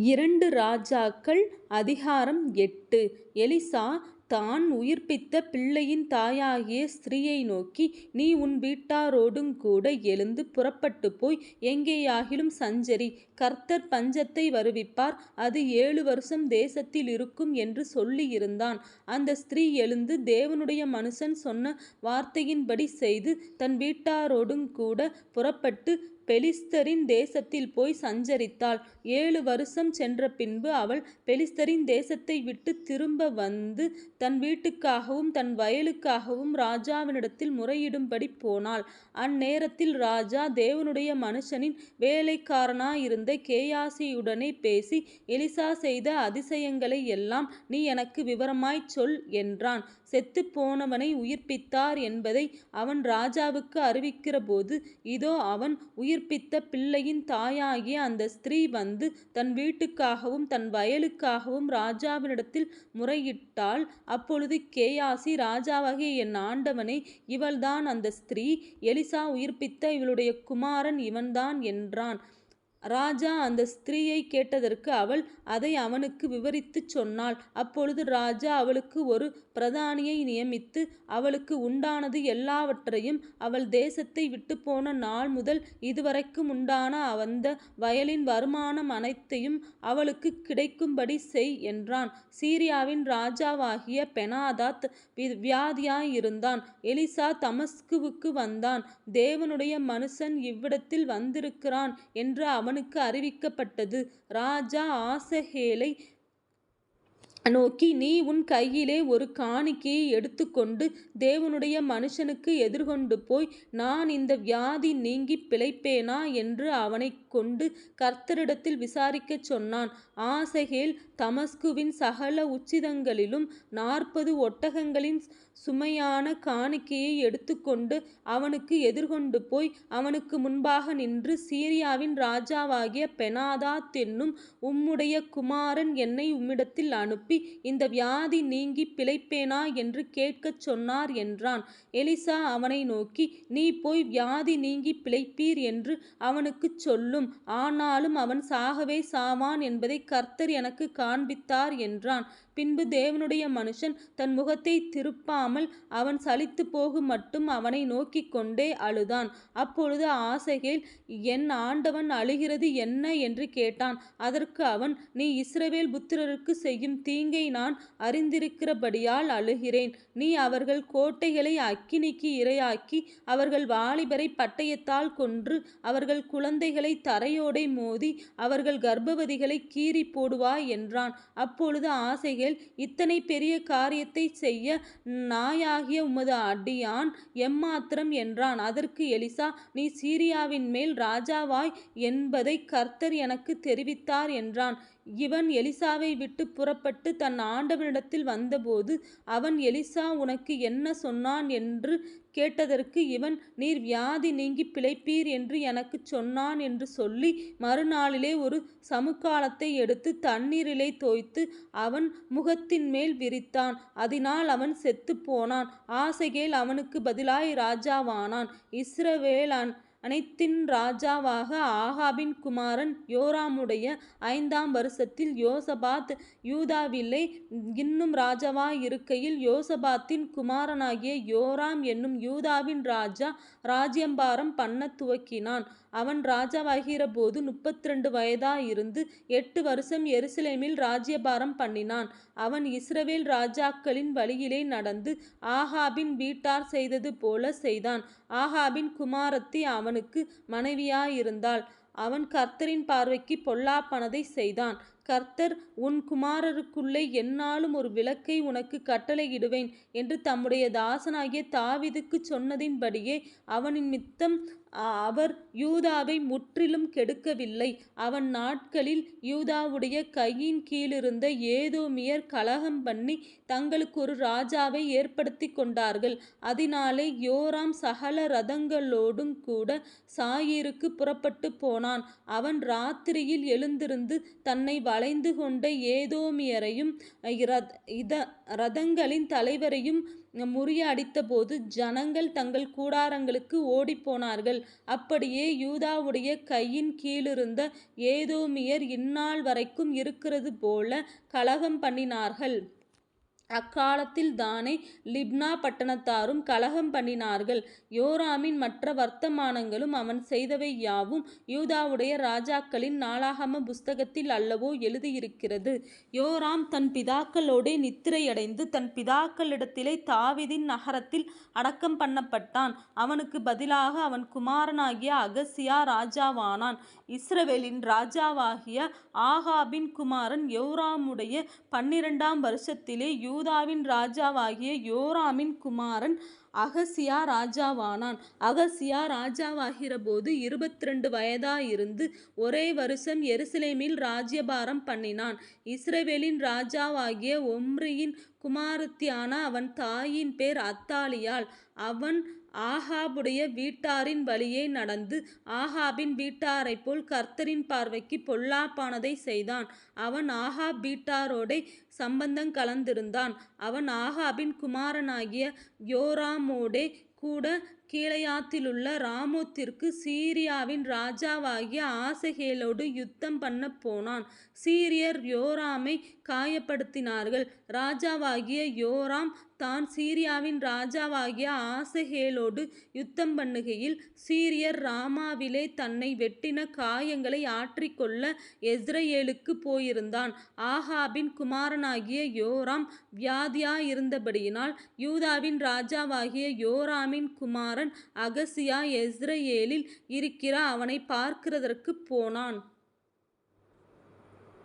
இரண்டு ராஜாக்கள் அதிகாரம் எட்டு எலிசா தான் உயிர்ப்பித்த பிள்ளையின் தாயாகிய ஸ்திரீயை நோக்கி நீ உன் வீட்டாரோடும் கூட எழுந்து புறப்பட்டுப் போய் எங்கேயாகிலும் சஞ்சரி கர்த்தர் பஞ்சத்தை வருவிப்பார் அது ஏழு வருஷம் தேசத்தில் இருக்கும் என்று சொல்லியிருந்தான். அந்த ஸ்திரீ எழுந்து தேவனுடைய மனுஷன் சொன்ன வார்த்தையின்படி செய்து தன் வீட்டாரோடும் கூட புறப்பட்டு பெலிஸ்தரின் தேசத்தில் போய் சஞ்சரித்தாள். ஏழு வருஷம் சென்ற பின்பு அவள் பெலிஸ்தரின் தேசத்தை விட்டு திரும்ப வந்து தன் வீட்டுக்காகவும் தன் வயலுக்காகவும் ராஜாவினிடத்தில் முறையிடும்படி போனாள். அந்நேரத்தில் ராஜா தேவனுடைய மனுஷனின் வேலைக்காரனாயிருந்த கேயாசியுடனே பேசி எலிசா செய்த அதிசயங்களை எல்லாம் நீ எனக்கு விவரமாய்ச் சொல் என்றான். செத்து போனவனை உயிர்ப்பித்தார் என்பதை அவன் ராஜாவுக்கு அறிவிக்கிறபோது இதோ அவன் உயிர் உயிர்ப்பித்த பிள்ளையின் தாயாகிய அந்த ஸ்திரீ வந்து தன் வீட்டுக்காகவும் தன் வயலுக்காகவும் ராஜாவினிடத்தில் முறையிட்டாள். அப்பொழுது கேயாசி ராஜாவாகிய என் ஆண்டவனே இவள்தான் அந்த ஸ்திரீ. எலிசா உயிர்ப்பித்த இவளுடைய குமாரன் இவன்தான் என்றான். ராஜா அந்த ஸ்திரீயை கேட்டதற்கு அவள் அதை அவனுக்கு விவரித்துச் சொன்னாள். அப்பொழுது ராஜா அவளுக்கு ஒரு பிரதானியை நியமித்து அவளுக்கு உண்டானது எல்லாவற்றையும் அவள் தேசத்தை விட்டுப்போன நாள் முதல் இதுவரைக்கும் உண்டான அந்த வயலின் வருமானம் அனைத்தையும் அவளுக்குக் கிடைக்கும்படி செய் என்றான். சீரியாவின் ராஜாவாகிய பெனாதாத் வியாதியாயிருந்தான். எலிசா தமஸ்குவுக்கு வந்தான். தேவனுடைய மனுஷன் இவ்விடத்தில் வந்திருக்கிறான் என்று அவனுக்கு அறிவிக்கப்பட்டது. ராஜா ஆசகேலை நோக்கி நீ உன் கையிலே ஒரு காணிக்கையை எடுத்துக்கொண்டு தேவனுடைய மனுஷனுக்கு எதிர்கொண்டு போய் நான் இந்த வியாதி நீங்கிப் பிழைப்பேனா என்று அவனை கொண்டு கர்த்தரிடத்தில் விசாரிக்கச் சொன்னான். ஆசகேல் தமஸ்குவின் சகல உச்சிதங்களிலும் நாற்பது ஒட்டகங்களின் சுமையான காணிக்கையை எடுத்துக்கொண்டு அவனுக்கு எதிர்கொண்டு போய் அவனுக்கு முன்பாக நின்று சீரியாவின் ராஜாவாகிய பெனாதாத் என்னும் உம்முடைய குமாரன் என்னை உம்மிடத்தில் அனுப்பி இந்த வியாதி நீங்கிப் பிழைப்பேனா என்று கேட்கச் சொன்னார் என்றான். எலிசா அவனை நோக்கி நீ போய் வியாதி நீங்கிப் பிழைப்பீர் என்று அவனுக்குச் சொல்லும். ஆனாலும் அவன் சாகவே சாவான் என்பதை கர்த்தர் எனக்குக் காண்பித்தார் என்றான். பின்பு தேவனுடைய மனுஷன் தன் முகத்தை திருப்பாமல் அவன் சலித்துப் போகுமட்டும் அவனை நோக்கிக்கொண்டே அழுதான். அப்பொழுது ஆசைகள் என் ஆண்டவன் அழுகிறது என்ன? என்று கேட்டான். அதற்கு அவன் நீ இஸ்ரவேல் புத்திரருக்கு செய்யும் தீங்கை நான் அறிந்திருக்கிறபடியால் அழுகிறேன். நீ அவர்கள் கோட்டைகளை அக்கினிக்கு இரையாக்கி அவர்கள் வாலிபரை பட்டயத்தால் கொன்று அவர்கள் குழந்தைகளை தரையோடை மோதி அவர்கள் கர்ப்பவதிகளை கீறிப் போடுவாய் என்றான். அப்பொழுது ஆசைகள் இத்தனை பெரிய காரியத்தை செய்ய நாயாகிய உமது அடியான் எம்மாத்திரம்? என்றான். அதற்கு எலிசா நீ சீரியாவின்மேல் ராஜாவாய் என்பதை கர்த்தர் எனக்கு தெரிவித்தார் என்றான். இவன் எலிசாவை விட்டு புறப்பட்டு தன் ஆண்டவனிடத்தில் வந்தபோது அவன் எலிசா உனக்கு என்ன சொன்னான்? என்று கேட்டதற்கு இவன் நீர் வியாதி நீங்கி பிழைப்பீர் என்று எனக்குச் சொன்னான் என்று சொல்லி மறுநாளிலே ஒரு சமுக்காலத்தை எடுத்து தண்ணீரிலே தோய்த்து அவன் முகத்தின்மேல் விரித்தான். அதனால் அவன் செத்து போனான். ஆசைகேல் அவனுக்கு பதிலாய் ராஜாவானான். இஸ்ரவேல் அனைத்தின் ராஜாவாக ஆகாபின் குமாரன் யோராமுடைய ஐந்தாம் வருஷத்தில் யோசபாத் யூதாவிலே இன்னும் ராஜாவாயிருக்கையில் யோசபாத்தின் குமாரனாகிய யோராம் என்னும் யூதாவின் ராஜா ராஜ்யம்பாரம் பண்ண துவக்கினான். அவன் ராஜாவாகிறபோது முப்பத்திரண்டு வயதாயிருந்து எட்டு வருஷம் எருசலேமில் ராஜ்யபாரம் பண்ணினான். அவன் இஸ்ரவேல் ராஜாக்களின் வழியிலே நடந்து ஆகாபின் வீட்டார் செய்தது போல செய்தான். ஆகாபின் குமாரத்தி அவனுக்கு மனைவியாயிருந்தாள். அவன் கர்த்தரின் பார்வைக்கு பொல்லாப்பனதை செய்தான். கர்த்தர் உன் குமாரருக்குள்ளே என்னாலும் ஒரு விளக்கை உனக்கு கட்டளையிடுவேன் என்று தம்முடைய தாசனாகிய தாவிதுக்கு சொன்னதின்படியே அவனிமித்தம் அவர் யூதாவை முற்றிலும் கெடுக்கவில்லை. அவன் நாட்களில் யூதாவுடைய கையின் கீழிருந்த ஏதோமியர் கலகம்பண்ணி தங்களுக்கு ஒரு ராஜாவை ஏற்படுத்திக் கொண்டார்கள். அதனாலே யோராம் சகல ரதங்களோடும் கூட சாயிருக்கு புறப்பட்டுப் போனான். அவன் ராத்திரியில் எழுந்திருந்து தன்னை அலைந்து கொண்ட ஏதோமியரையும் இத ரதங்களின் தலைவரையும் முறியடித்தபோது ஜனங்கள் தங்கள் கூடாரங்களுக்கு ஓடிப்போனார்கள். அப்படியே யூதாவுடைய கையின் கீழிருந்த ஏதோமியர் இந்நாள் வரைக்கும் இருக்கிறது போல கலகம் பண்ணினார்கள். அக்காலத்தில் தானே லிப்னா பட்டணத்தாரும் கலகம் பண்ணினார்கள். யோராமின் மற்ற வர்த்தமானங்களும் அவன் செய்தவை யாவும் யூதாவுடைய ராஜாக்களின் நாளாகம புஸ்தகத்தில் அல்லவோ எழுதியிருக்கிறது. யோராம் தன் பிதாக்களோடே நித்திரையடைந்து தன் பிதாக்களிடத்திலே தாவிதின் நகரத்தில் அடக்கம் பண்ணப்பட்டான். அவனுக்கு பதிலாக அவன் குமாரனாகிய அகசியா ராஜாவானான். இஸ்ரவேலின் ராஜாவாகிய ஆகாபின் குமாரன் யோராமுடைய பன்னிரண்டாம் வருஷத்திலே யூதாவின் ராஜாவாகிய யோராமின் குமாரன் அகசியா ராஜாவானான். அகசியா ராஜாவாகிறபோது இருபத்திரண்டு வயதாயிருந்து ஒரே வருஷம் எருசலேமில் ராஜ்யபாரம் பண்ணினான். இஸ்ரேவேலின் ராஜாவாகிய ஒம்ரியின் குமாரத்தியான அவன் தாயின் பேர் அத்தாலியால் அவன் ஆஹாபுடைய வீட்டாரின் வழியே நடந்து ஆஹாபின் ஆகாபின் வீட்டாரைப்போல் கர்த்தரின் பார்வைக்கு பொல்லாப்பானதைச் செய்தான். அவன் ஆஹாப் வீட்டாரோடை சம்பந்தம் கலந்திருந்தான். அவன் ஆகாபின் குமாரனாகிய யோராமோடே கூட கீழையாத்திலுள்ள ராமோத்திற்கு சீரியாவின் ராஜாவாகிய ஆசகேலோடு யுத்தம் பண்ணப் போனான். சீரியர் யோராமை காயப்படுத்தினார்கள். ராஜாவாகிய யோராம் தான் சீரியாவின் ராஜாவாகிய ஆசகேலோடு யுத்தம் பண்ணுகையில் சீரியர் ராமாவிலே தன்னை வெட்டின காயங்களை ஆற்றிக்கொள்ள எஸ்ரேலுக்கு போயிருந்தான். ஆகாபின் மகனாகிய யோராம் வியாதியாயிருந்தபடியினால் யூதாவின் ராஜாவாகிய யோராமின் குமாரன் அகசியா யெஸ்ரயேலில் இருக்கிற அவனை பார்க்கிறதற்குப் போனான்.